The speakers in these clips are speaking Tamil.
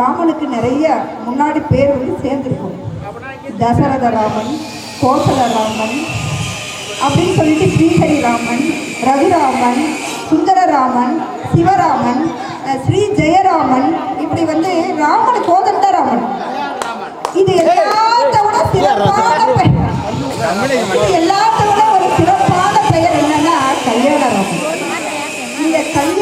ராமனுக்கு நிறைய முன்னாடி பேர் வந்து சேர்ந்துருக்கும். தசரத ராமன் கோசல ராமன் அப்படின்னு சொல்லிட்டு ஸ்ரீஹரி ராமன் ரகுராமன் சுந்தரராமன் சிவராமன் ஸ்ரீ ஜெயராமன் இப்படி வந்து ராமன் கோதண்ட ராமன். இது எல்லாத்த விட சிறப்பான பெயர். இது எல்லாத்த விட ஒரு சிறப்பான பெயர் என்னன்னா கல்யாணராமன். இந்த கல்யாண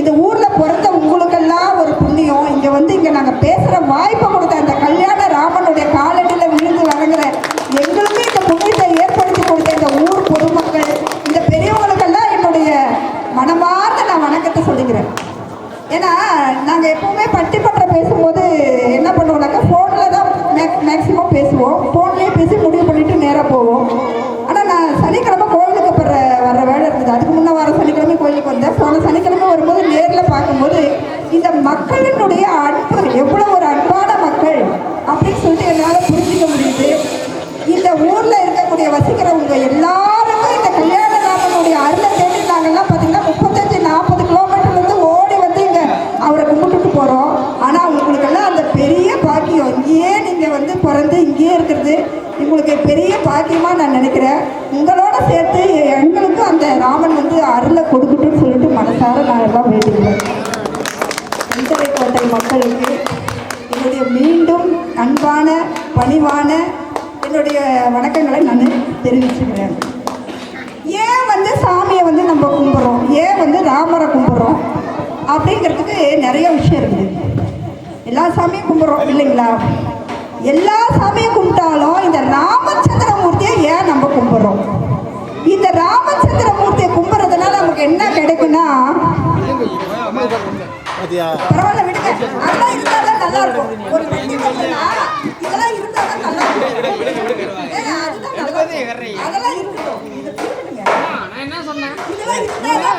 இந்த ஊர்ல பிறந்த உங்களுக்கெல்லாம் ஒரு புண்ணியம். இங்க வந்து இங்க நாங்க பேசுற வாய்ப்பை கொடுத்த அந்த கல்யாண ராமனுடைய காலடியில் விழுந்து வணங்குற எங்களுமே இந்த புண்ணியத்தை ஏற்படுத்தி கொடுத்த இந்த ஊர் பொதுமக்கள் இந்த பெரியவங்களுக்கெல்லாம் என்னுடைய மனமார்ந்த நான் வணக்கத்தை சொல்லிக்கிறேன். ஏன்னா நாங்கள் எப்பவுமே பட்டிமன்றம் பேசும்போது என்ன பண்ணுவோம்னாக்கா ஃபோனில் தான் மேக் மேக்ஸிமம் பேசுவோம். ஃபோன்லேயே பேசி முடிவு பண்ணிவிட்டு நேராக போவோம். ஆனால் நான் சனிக்கிழமை கோவிலுக்கு போகிற வர வேலை இருந்தது. அதுக்கு முன்னே வர சனி கோயிலுக்கு வந்தேன். போன சனிக்கிழமை வரும்போது நேரில் பார்க்கும்போது இந்த மக்களினுடைய அன்பு எவ்வளோ ஒரு அன்பான மக்கள் அப்படின்னு சொல்லிட்டு என்னால் புரிஞ்சிக்க முடியுது. இந்த ஊரில் இருக்கக்கூடிய வசிக்கிறவங்க எல்லாருக்கும் இந்த கல்யாண ராமனுடைய அருளை தேடி நாங்கள்லாம் பார்த்தீங்கன்னா முப்பத்தஞ்சு நாற்பது கிலோமீட்டர்லேருந்து ஓடி வந்து இங்கே அவரை கும்பிட்டுட்டு போகிறோம் ஆனால் உங்களுக்கெல்லாம் அந்த பெரிய பாக்கியம். இங்கேயே நீங்கள் வந்து பிறந்து இங்கேயே இருக்கிறது உங்களுக்கு பெரிய பாக்கியமாக நான் நினைக்கிறேன். உங்களோட சேர்த்து எங்களுக்கும் அந்த ராமன் வந்து மனசார நான் எல்லாம் வேண்டிக்கிறேன் கோட்டை மக்களுக்கு என்னுடைய மீண்டும் அன்பான பணிவான என்னுடைய வணக்கங்களை நான் தெரிவிச்சுக்கிறேன். ஏன் வந்து சாமியை வந்து நம்ம கும்பிட்றோம்? ஏன் வந்து ராமரை கும்பிட்றோம்? அப்படிங்கிறதுக்கு நிறைய விஷயம் இருக்குது. எல்லா சாமியும் கும்பிட்றோம் இல்லைங்களா? எல்லா சாமியும் கும்பிட்டாலும் இந்த ராமச்சந்திர மூர்த்தியை ஏன் நம்ம கும்பிட்றோம்? இந்த ராம நமக்கு என்ன கிடைக்கும்னா பரவாயில்ல விடுங்க. அதெல்லாம் இருந்தாதான் நல்லா இருக்கும் ஒரு வெற்றி பண்ணா இதெல்லாம் இருந்தாதான் நல்லா இருக்கும். அதெல்லாம் இருக்கட்டும். இதெல்லாம் இருந்தாதான்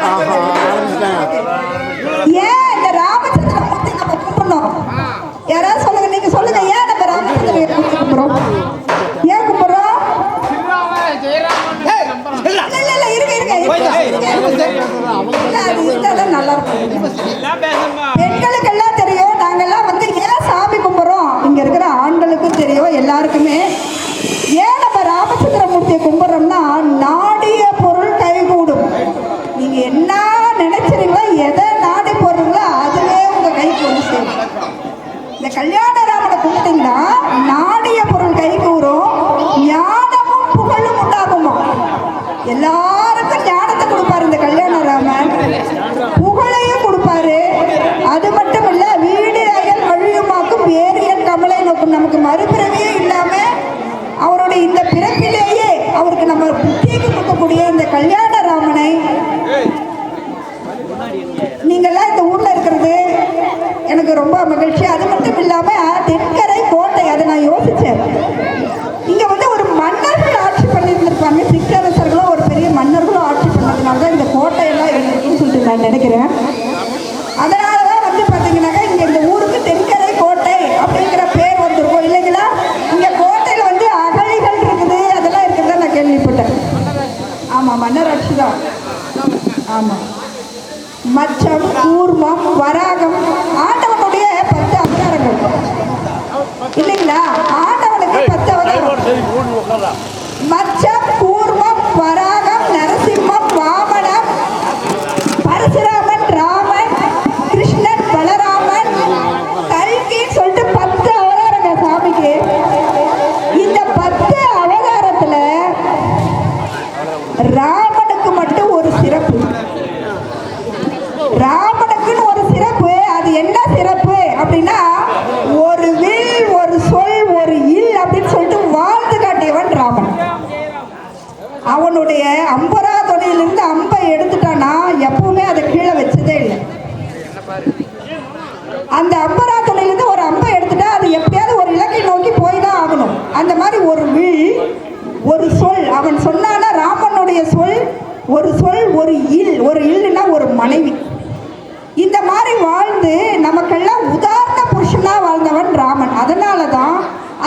பெண்களுக்கு எல்லாம் தெரியும். பெண்களுக்கெல்லாம் தெரியும் நாங்கெல்லாம் வந்து ஏன் சாமி கும்பிட்றோம் இங்க இருக்கிற ஆண்களுக்கும் தெரியும் எல்லாருக்குமே. ஏன் நம்ம ராமச்சந்திரமூர்த்தியை கும்பிட்றோம்னா எனக்கு ரொம்ப மகிழ்ச்சி அவனுடைய அம்பரா தொழிலிருந்து அம்பை எடுத்துட்டானா எப்பவுமே அதை கீழே வச்சதே இல்லை. அந்த அம்பரா தொழிலிருந்து ஒரு அம்பை எடுத்துட்டா அது எப்படியாவது ஒரு இலக்கை நோக்கி போய் தான் ஆகணும். அந்த மாதிரி ஒரு வில் ஒரு சொல். அவன் சொன்னான ராமனுடைய சொல் ஒரு சொல் ஒரு இல். ஒரு இல்லுன்னா ஒரு மனைவி. இந்த மாதிரி வாழ்ந்து நமக்கெல்லாம் உதாரண புருஷனா வாழ்ந்தவன் ராமன். அதனால தான்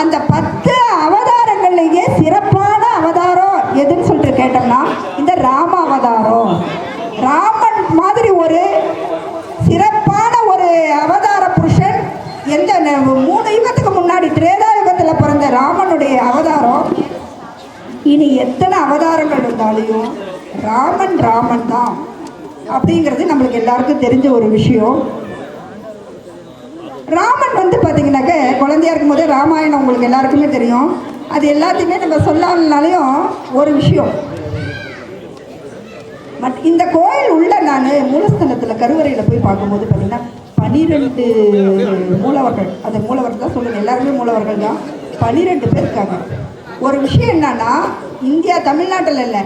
அந்த பத்து அவதாரங்கள்லேயே சிறப்பு அவதாரம் எதுன்னு சொல்லிட்டு கேட்டோம்னா இந்த ராம அவதாரம் இனி எத்தனை அவதாரங்கள் வந்தாலையும் ராமன் ராமன் தான். அப்படிங்கிறது நம்மளுக்கு எல்லாருக்கும் தெரிஞ்ச ஒரு விஷயம். ராமன் வந்து பார்த்தீங்கன்னாக்க குழந்தையா இருக்கும்போதே ராமாயணம் உங்களுக்கு எல்லாருக்குமே தெரியும். அது எல்லாத்தையுமே நம்ம சொல்லாமனாலையும் ஒரு விஷயம். பட் இந்த கோயில் உள்ள நான் மூலஸ்தலத்தில் கருவறையில் போய் பார்க்கும்போது பார்த்தீங்கன்னா பனிரெண்டு மூலவர்கள். அந்த மூலவர்கள் தான் சொல்லுங்கள் எல்லாருமே மூலவர்கள் தான். பனிரெண்டு பேர் இருக்காங்க. ஒரு விஷயம் என்னன்னா இந்தியா தமிழ்நாட்டில் இல்லை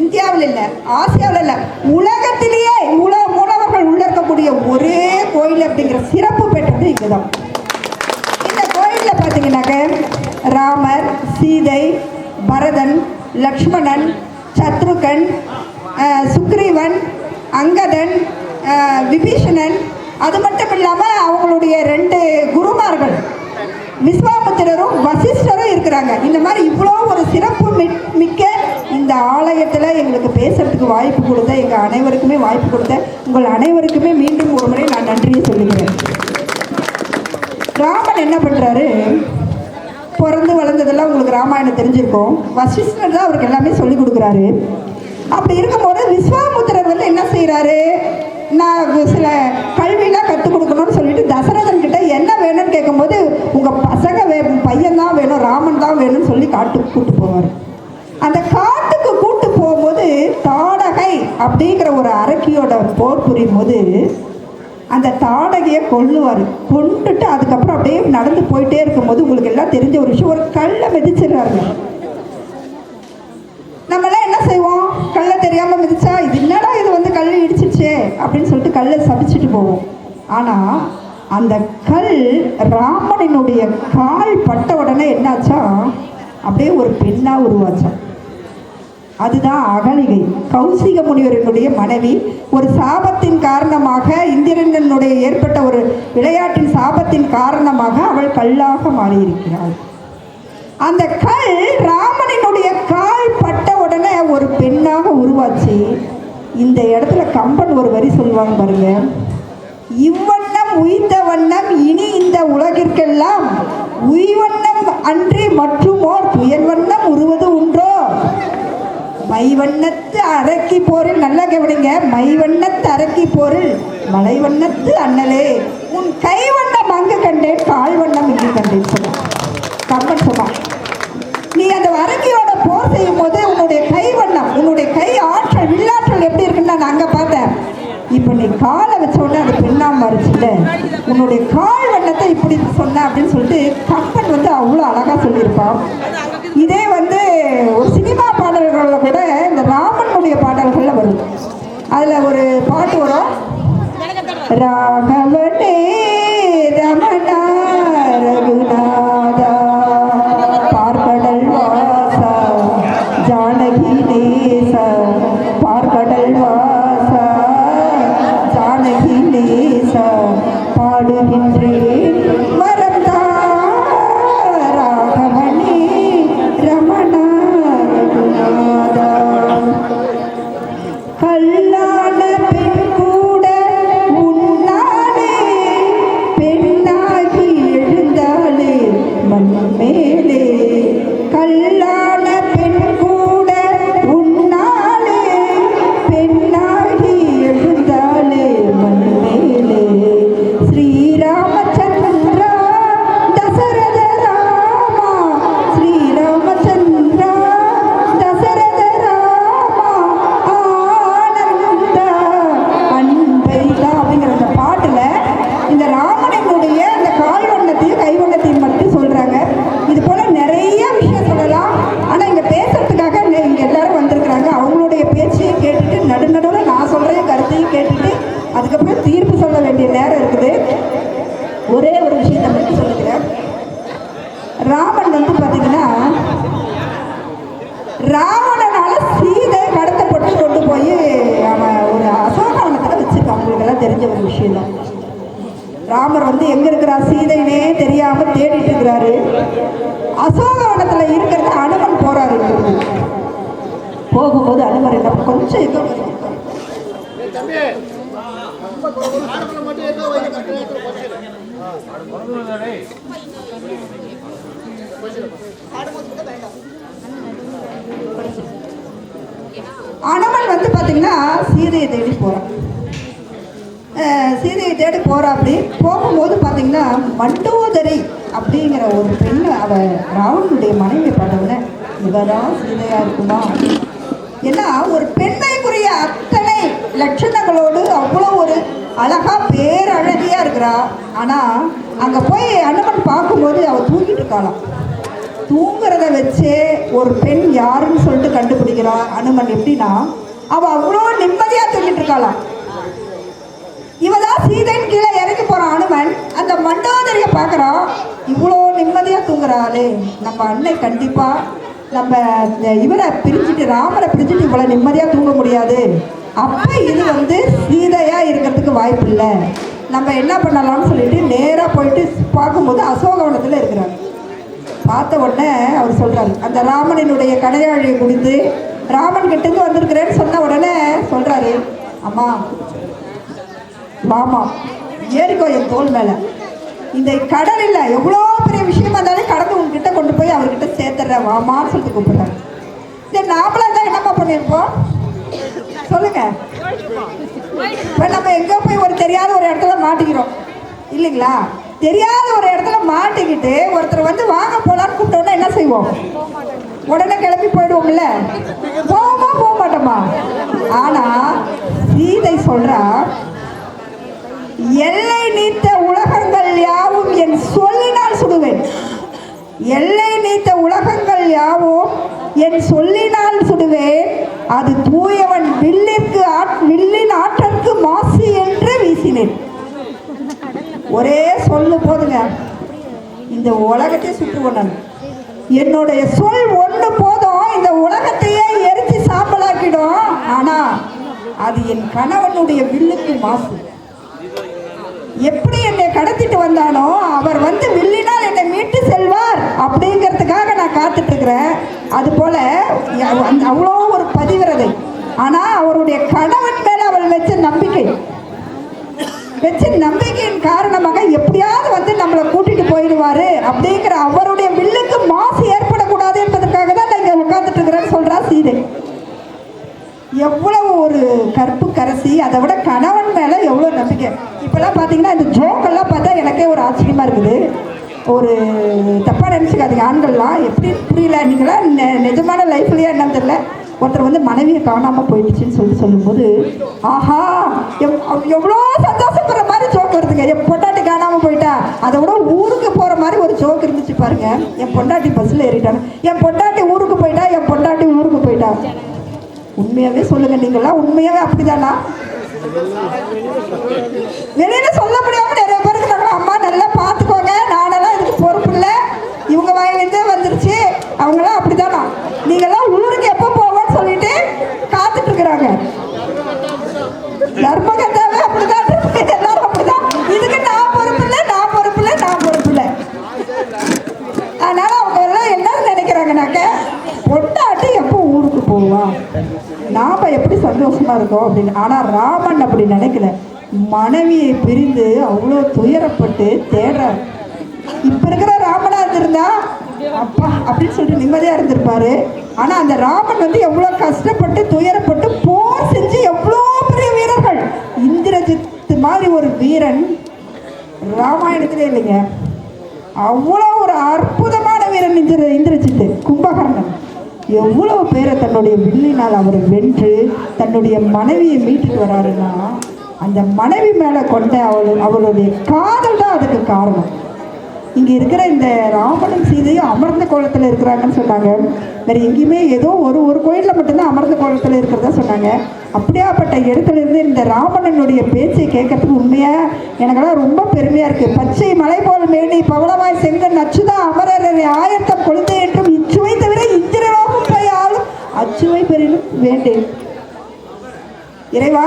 இந்தியாவில் இல்லை ஆசியாவில் இல்லை உலகத்திலேயே உலக மூலவர்கள் உள்ள இருக்கக்கூடிய ஒரே கோயில் அப்படிங்கிற சிறப்பு பெற்றது இங்கே இந்த கோயிலில் பார்த்தீங்கன்னாக்க ராமர் சீதை பரதன் லக்ஷ்மணன் சத்ருகன் சுக்ரீவன் அங்கதன் விபீஷணன் அது மட்டும் இல்லாமல் அவங்களுடைய ரெண்டு குருமார்கள். விஸ்வாமித்திரரும் வசிஷ்டரும் இருக்கிறாங்க. இந்த மாதிரி இவ்வளோ ஒரு சிறப்பு மிக்- மிக்க இந்த ஆலயத்தில் எங்களுக்கு பேசுறதுக்கு வாய்ப்பு கொடுத்த எங்கள் அனைவருக்குமே வாய்ப்பு கொடுத்த உங்கள் அனைவருக்குமே மீண்டும் ஒரு முறை நான் நன்றியை சொல்லுகிறேன். ராமன் என்ன பண்ணுறாரு பிறந்து வளர்ந்ததெல்லாம் உங்களுக்கு ராமாயணம் தெரிஞ்சிருக்கும். வசிஷ்டர் தான் அவருக்கு எல்லாமே சொல்லி கொடுக்குறாரு. அப்படி இருக்கும்போது விஸ்வாமுத்திரர் வந்து என்ன செய்கிறாரு நான் சில அப்படிங்கிற ஒரு அரக்கியோட போர் புரியும் போது அந்த தாடகையை கொள்ளுவார். கொண்டுட்டு அதுக்கப்புறம் அப்படியே நடந்து போயிட்டே இருக்கும்போது உங்களுக்கு எல்லாம் தெரிஞ்ச ஒரு விஷயம் ஒரு கல்லை மிதிச்சிடுறாரு. நம்மலாம் என்ன செய்வோம்? கல்லை தெரியாம மிதிச்சா இது என்னடா இது வந்து கல் இடிச்சிருச்சே அப்படின்னு சொல்லிட்டு கல்லை சபிச்சுட்டு போவோம். ஆனா அந்த கல் ராமனினுடைய கால் பட்ட உடனே என்னாச்சா? அப்படியே ஒரு பெண்ணா உருவாச்சான் அதுதான் அகலிகை. கௌசிக முனிவரினுடைய மனைவி ஒரு சாபத்தின் காரணமாக இந்திரனுடைய ஏற்பட்ட ஒரு விளையாட்டின் சாபத்தின் காரணமாக அவள் கல்லாக மாறியிருக்கிறாள். அந்த கல் ராமனினுடைய கால் பட்ட உடனே ஒரு பெண்ணாக உருவாச்சு. இந்த இடத்துல கம்பன் ஒரு வரி சொல்லுவாங்க பாருங்க. இவ்வண்ணம் உய்ந்த வண்ணம் இனி இந்த உலகிற்கெல்லாம் உய்வண்ணம் அன்றி மற்றுமோர் புயல் வண்ணம் மைவண்ணத்து அரக்கி போரில் நல்லா கவனிங்க. மைவண்ணத்து அரக்கி போரில் மலைவண்ணத்து அண்ணலே. உன் கைவண்ணம் அங்கு கண்டேன் கால் வண்ணம் இங்கு கண்டேன் சொன்னான் கம்பன் சொன்னான் நீ அந்த அரக்கியோட போர் செய்யும் போது உன்னுடைய கை வண்ணம் உன்னுடைய கை ஆற்றல் வில்லாற்றல் எப்படி இருக்குன்னு நான் அங்கே பார்த்தேன். இப்போ நீ காலை வச்ச உடனே அது பெண்ணா மாறிச்சுல உன்னுடைய கால் வண்ணத்தை இப்படி சொன்ன அப்படின்னு சொல்லிட்டு கம்பன் வந்து அவ்வளோ அழகாக சொல்லியிருப்பான். இதே வந்து ஒரு சினிமா ராகவனே ரமணா ரகுநாதா பார்க்கடல் வாசா ஜானகி நேசா பார்க்கடல் வாசா ஜானகி நேசா பாடுகின்றேன் மறந்தா ராகவனே ரமணா ரகுநாதா கல்லான இருக்கிறா தெரியாம தேடிட்டு இருக்கிறாரு. அசோகவனத்துல இருக்கிறது அனுமன் போறாரு போகும்போது அனுமன் என்ன கொஞ்சம் இதோ அனுமன் வந்து பார்த்தீங்கன்னா சீதையை தேடி போறான். சீதையை தேடி போகிறா அப்படி போகும்போது பார்த்தீங்கன்னா மண்டோதரி அப்படிங்கிற ஒரு பெண் அவள் ராவணனுடைய மனைவி பார்த்தவுடனே இவதான் சீதையாக இருக்குமா? ஏன்னா ஒரு பெண்மைக்குரிய அத்தனை லட்சணங்களோடு அவ்வளோ ஒரு அழகாக பேரழகியாக இருக்கிறா. ஆனால் அங்கே போய் அனுமன் பார்க்கும்போது அவள் தூங்கிட்டு இருக்காளாம். தூங்குறத வச்சே ஒரு பெண் யாருன்னு சொல்லிட்டு கண்டுபிடிக்கிறா அனுமன் எப்படின்னா அவள் அவ்வளோ நிம்மதியாக தூங்கிட்டு இருக்காளாம். இவதான் சீதைன்னு கீழே இறங்கி போறான் அனுமன். அந்த மண்டோதரிய பார்க்கறான் இவ்வளோ நிம்மதியாக தூங்குறாளே. நம்ம அண்ணன் கண்டிப்பா நம்ம இவரை பிரிஞ்சுட்டு ராமரை பிரிஞ்சுட்டு இவ்வளோ நிம்மதியாக தூங்க முடியாது. அப்போ இது வந்து சீதையாக இருக்கிறதுக்கு வாய்ப்பு இல்லை. நம்ம என்ன பண்ணலாம்னு சொல்லிட்டு நேராக போயிட்டு பார்க்கும்போது அசோகவனத்தில் இருக்கிறாங்க பார்த்த உடனே அவர் சொல்றாரு அந்த ராமனினுடைய கடையாழியை குடித்து ராமன் கிட்டேருந்து வந்திருக்கிறேன்னு சொன்ன உடனே சொல்றாரு அம்மா வாமா ஏறிக்கோ என் தோல் மேலே. இந்த கடல் இல்லை எவ்வளோ பெரிய விஷயமா இருந்தாலும் கடந்து உங்ககிட்ட கொண்டு போய் அவர்கிட்ட சேர்த்துட்றேன். வாமான்னு சொல்லிட்டு கூப்பிடுறாரு. சரி நாமளா தான் என்னம்மா பண்ணியிருப்போம் சொல்லுங்க. இப்போ நம்ம எங்கே போய் ஒரு தெரியாத ஒரு இடத்துல மாட்டிக்கிறோம். இல்லைங்களா? தெரியாத ஒரு இடத்துல மாட்டிக்கிட்டு ஒருத்தர் வந்து வாங்க போலான்னு கூப்பிட்டோன்னா என்ன செய்வோம்? உடனே கிளம்பி போயிடுவோம்ல. போவோமா போக மாட்டோமா ஆனா சீதை சொல்றா எல்லை நீத்த உலகங்கள் யாவும் என் சொல்லினால் சுடுவேன். எல்லை நீத்த உலகங்கள் யாவும் என் சொல்லினால் சுடுவேன். அது தூயவன் வில்லிற்கு ஆட்- வில்லின் ஆற்றற்கு மாசு என்று வீசினேன். ஒரே சொல்லு போதுங்க. இந்த உலகத்தை சுற்றுவனன் என்னுடைய சொல் ஒன்று போதும். இந்த உலகத்தையே எரிச்சு சாம்பலாக்கிடும். ஆனா அது என் கணவனுடைய வில்லுக்கு மாசு. எப்படி என்னை கடத்திட்டு வந்தானோ அவர் வந்து வில்லினால் என்னை மீட்டு செல்வார் அப்படிங்கிறதுக்காக நான் காத்துட்டு இருக்கிறேன் அது போல அந்த- அவ்வளோ ஒரு பதிவிரதை. ஆனால் அவருடைய கணவன் மேல அவள் வச்ச நம்பிக்கை. வச்ச நம்பிக்கையின் காரணமாக எப்படியாவது வந்து நம்மளை கூட்டிட்டு போயிடுவாரு அப்படிங்கிற அவருடைய வில்லுக்கு மாசு ஏற்படக்கூடாது என்பதற்காக தான் நான் இங்கே உட்காந்துட்டு இருக்கிறேன்னு சொல்றா சீதை. எவ்வளவு ஒரு கற்பு கரசி அதை விட கணவன் மேலே எவ்வளோ நம்பிக்கை. இப்போல்லாம் பார்த்தீங்கன்னா இந்த ஜோக்கெல்லாம் பார்த்தா எனக்கே ஒரு ஆச்சரியமாக இருக்குது. ஒரு தப்பாக நினச்சிக்காதீங்க. ஆண்கள்லாம் எப்படி புரியல. நீங்களாம் நெ- நிஜமான லைஃப்லேயே என்னன்னு தெரியல. ஒருத்தர் வந்து மனைவியை காணாமல் போயிடுச்சுன்னு சொல்லி சொல்லும்போது ஆஹா எவ்- எவ்வளோ சந்தோஷப்படுற மாதிரி ஜோக் வருதுங்க. என் பொண்டாட்டி காணாமல் போயிட்டா. அதை விட ஊருக்கு போகிற மாதிரி ஒரு ஜோக் இருந்துச்சு பாருங்க. என் பொண்டாட்டி பஸ்ஸில் ஏறிட்டாங்க. என் பொண்டாட்டி ஊருக்கு போயிட்டா? என் பொண்டாட்டி ஊருக்கு போயிட்டா? உண்மையாகவே சொல்லுங்கள் நீங்களாம் அப்படி அப்படிதானா? வெளியில சொல்ல முடியாம நிறைய பேருக்கு நாங்கள் அம்மா நல்லா பார்த்துக்கோங்க. நானெல்லாம் இதுக்கு பொறுப்பு இல்லை. இவங்க வாயிலிருந்தே வந்துருச்சு. அவங்களாம் அப்படிதானா? நீங்களாம் ஊருக்கு எப்போ போவோம்னு சொல்லிட்டு காத்துட்டு இருக்கிறாங்க தர்மகத்தாவே அப்படிதான் எல்லாரும் அப்படிதான். இதுக்கு நான் பொறுப்பு இல்லை நான் பொறுப்பு இல்லை நான் பொறுப்பு இல்லை. அதனால அவங்க எல்லாம் என்ன நினைக்கிறாங்கனாக்க பொட்டாட்டு போவா நாம் எப்படி சந்தோஷமாக இருக்கோம் அப்படின்னு ஆனால் ராமன் அப்படி நினைக்கல. மனைவியை பிரிந்து அவ்வளோ துயரப்பட்டு தேடுறார். இப்போ இருக்கிற ராமனா இருந்திருந்தா அப்பா அப்படின்னு சொல்லிட்டு நிம்மதியாக இருந்திருப்பாரு. ஆனால் அந்த ராமன் வந்து எவ்வளோ கஷ்டப்பட்டு துயரப்பட்டு போர் செஞ்சு எவ்வளோ பெரிய வீரர்கள். இந்திரஜித் மாதிரி ஒரு வீரன் ராமாயணத்திலே இல்லைங்க. அவ்வளோ ஒரு அற்புதமான வீரன் இந்திர இந்திரஜித்து கும்பகர்ணன். எவ்வளவு பேரை தன்னுடைய வில்லினால் அவர் வென்று தன்னுடைய மனைவியை மீட்டுட்டு வராருன்னா அந்த மனைவி மேலே கொண்ட அவள் அவளுடைய காதல் தான் அதுக்கு காரணம். இங்கே இருக்கிற இந்த ராமனும் சீதையும் அமர்ந்த கோலத்தில் இருக்கிறாங்கன்னு சொன்னாங்க. வேறு எங்கேயுமே ஏதோ ஒரு ஒரு கோயிலில் மட்டும்தான் அமர்ந்த கோலத்தில் இருக்கிறதா சொன்னாங்க. அப்படியாப்பட்ட இடத்துல இருந்து இந்த ராமனனுடைய பேச்சை கேட்கறதுக்கு உண்மையாக எனக்கெல்லாம் ரொம்ப பெருமையாக இருக்குது பச்சை மலை போல் மேனி பவளமாய் செங்கன் நச்சுதான் அமரர் ஆயத்தம் கொழுந்தை அச்சுவை பெரினும் வேண்டேன். இறைவா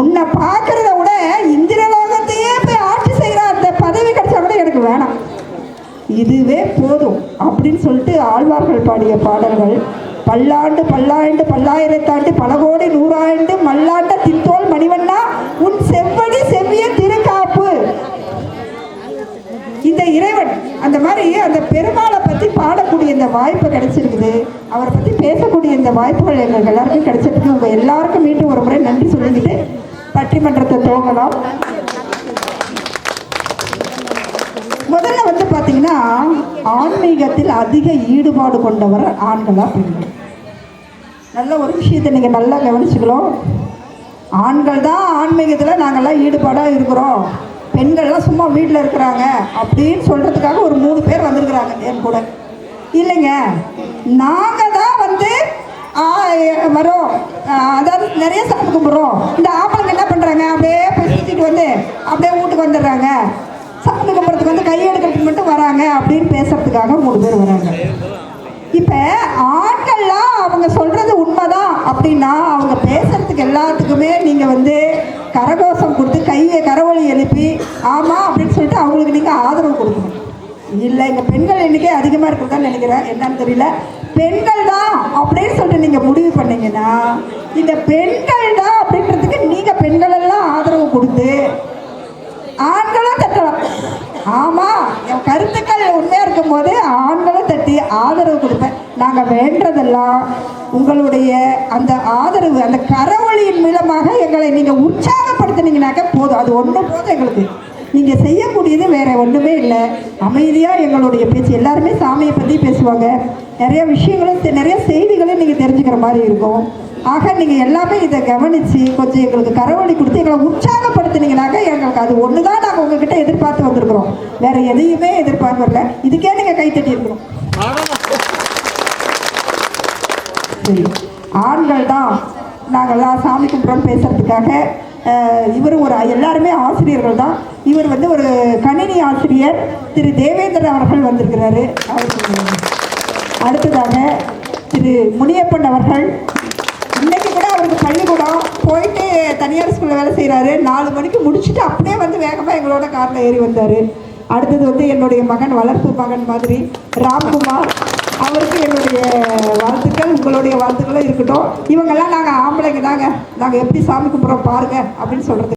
உன்னை பார்க்கறத விட இந்திரலோகத்தையே போய் ஆட்சி செய்கிற அந்த பதவி கிடைச்சா கூட எனக்கு வேணாம். இதுவே போதும் அப்படின்னு சொல்லிட்டு ஆழ்வார்கள் பாடிய பாடல்கள் பல்லாண்டு பல்லாண்டு பல்லாயிரத்தாண்டு பல கோடி நூறாண்டு மல்லாண்ட தித்தோல் மணிவண்ணா உன் செவ்வடி இந்த இறைவன் அந்த மாதிரி அந்த பெருமாளை பற்றி பாடக்கூடிய இந்த வாய்ப்பு கிடைச்சிருக்குது. அவரை பற்றி பேசக்கூடிய இந்த வாய்ப்புகள் எங்களுக்கு எல்லாருக்கும் கிடைச்சிருக்கு உங்கள் எல்லாருக்கும் மீண்டும் ஒரு முறை நன்றி சொல்லிக்கிட்டு பட்டிமன்றத்தை துவங்கலாம். முதல்ல வந்து பார்த்தீங்கன்னா ஆன்மீகத்தில் அதிக ஈடுபாடு கொண்டவர் ஆண்களாக பெண்கள்? நல்ல ஒரு விஷயத்தை நீங்கள் நல்லா கவனிச்சுக்கலாம் ஆண்கள் தான் ஆன்மீகத்தில் நாங்கள்லாம் ஈடுபாடாக இருக்கிறோம். பெண்கள்லாம் சும்மா வீட்டில் இருக்கிறாங்க அப்படின்னு சொல்கிறதுக்காக ஒரு மூணு பேர் வந்திருக்கிறாங்க என் கூட. இல்லைங்க. நாங்கள் தான் வந்து வரோம். அதாவது நிறைய சாப்பிட்டு கும்பிட்றோம். இந்த ஆம்பளைங்க என்ன பண்ணுறாங்க அப்படியே போய் சுற்றிட்டு வந்து அப்படியே வீட்டுக்கு வந்துடுறாங்க. சாப்பிட்டு கும்பிட்றதுக்கு வந்து கையெடுக்கிறதுக்கு மட்டும் வராங்க அப்படின்னு பேசுறதுக்காக மூணு பேர் வராங்க. இப்போ ஆண்கள்லாம் அவங்க சொல்கிறது உண்மைதான் அப்படின்னா அவங்க பேசுறதுக்கு எல்லாத்துக்குமே நீங்கள் வந்து கரகோஷம் கொடுத்து கையை கரவொலி எழுப்பி ஆமாம் அப்படின்னு சொல்லிட்டு அவங்களுக்கு நீங்கள் ஆதரவு கொடுக்கணும். இல்லை இங்கே பெண்கள் எண்ணிக்கை அதிகமாக இருக்கிறதா நினைக்கிறேன். என்னன்னு தெரியல. பெண்கள் தான் அப்படின்னு சொல்லிட்டு நீங்கள் முடிவு பண்ணீங்கன்னா இந்த பெண்கள் தான் அப்படின்றதுக்கு நீங்கள் பெண்களெல்லாம் ஆதரவு கொடுத்து ஆண்களும் தட்டலாம். ஆமாம் என் கருத்துக்கள் உண்மையாக இருக்கும்போது ஆண்களும் தட்டி ஆதரவு கொடுப்பேன். நாங்கள் வேண்டதெல்லாம் உங்களுடைய அந்த ஆதரவு அந்த கரவொலியின் மூலமாக எங்களை நீங்கள் உற்சாகப்படுத்தினீங்கனாக்க போதும். அது ஒன்று போதும் எங்களுக்கு. நீங்கள் செய்யக்கூடியது வேற ஒன்றுமே இல்லை. அமைதியாக எங்களுடைய பேச்சு. எல்லாருமே சாமியை பற்றி பேசுவாங்க. நிறைய விஷயங்களும் நிறைய செய்திகளும் நீங்கள் தெரிஞ்சுக்கிற மாதிரி இருக்கும். ஆக நீங்கள் எல்லாமே இதை கவனித்து கொஞ்சம் எங்களுக்கு கரவழி கொடுத்து எங்களை உற்சாகப்படுத்தினீங்கனாக்க எங்களுக்கு அது ஒன்று தான் நாங்கள் உங்ககிட்ட எதிர்பார்த்து வந்திருக்கிறோம். வேற எதையுமே எதிர்பார்க்கல இதுக்கே நீங்கள் கைத்தட்டி இருக்கணும் சரி. ஆண்கள் தான் நாங்கள்லாம் சாமி கும்பிட்றோம் பேசுறதுக்காக இவர் ஒரு எல்லாருமே ஆசிரியர்கள் தான் இவர் வந்து ஒரு கணினி ஆசிரியர். திரு. தேவேந்திரன் அவர்கள் வந்திருக்கிறாரு. அவருக்கு அடுத்ததாக திரு. முனியப்பன் அவர்கள். இன்னைக்கு கூட அவருக்கு பள்ளிக்கூடம். போயிட்டு தனியார் ஸ்கூலில் வேலை செய்கிறாரு நாலு மணிக்கு முடிச்சுட்டு அப்படியே வந்து வேகமாக எங்களோட காரில் ஏறி வந்தார். அடுத்தது வந்து என்னுடைய மகன் வளர்ப்பு மகன் மாதிரி ராம்குமார். அவருக்கு என்னுடைய வாழ்த்துக்கள் உங்களுடைய வாழ்த்துக்களும் இருக்கட்டும். இவங்கெல்லாம் நாங்கள் ஆம்பளைங்க தாங்க. நாங்கள் எப்படி சாமி கும்பிட்றோம் பாருங்க அப்படின்னு சொல்கிறது